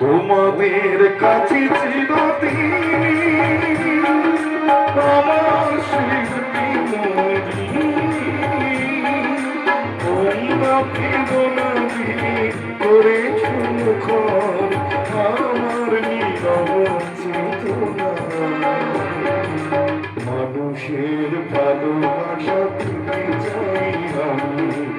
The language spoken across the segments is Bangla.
তোমাদের কাছে আমার তোমরা প্রেরণাদি করেছ মুখর আমার নীরব চেতনা মানুষের ভালোবাসা তুমি নন্দন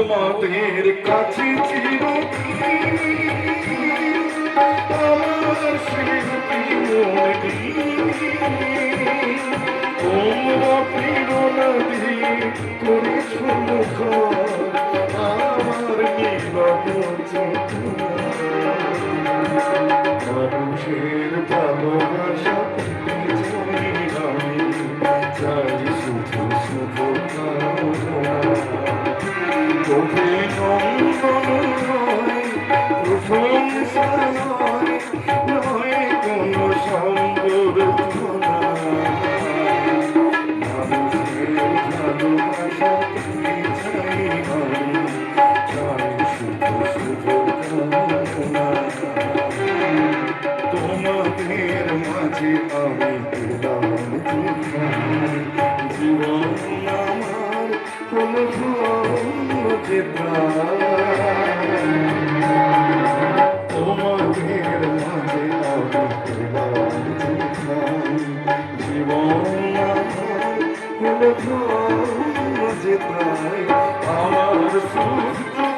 তোমাদের কাছে ছিল আমার তোমরা প্রেরণা দিয়ে করেছ তোমাদের মাঝে আমি পেলাম জীবন কোন আমার সুখ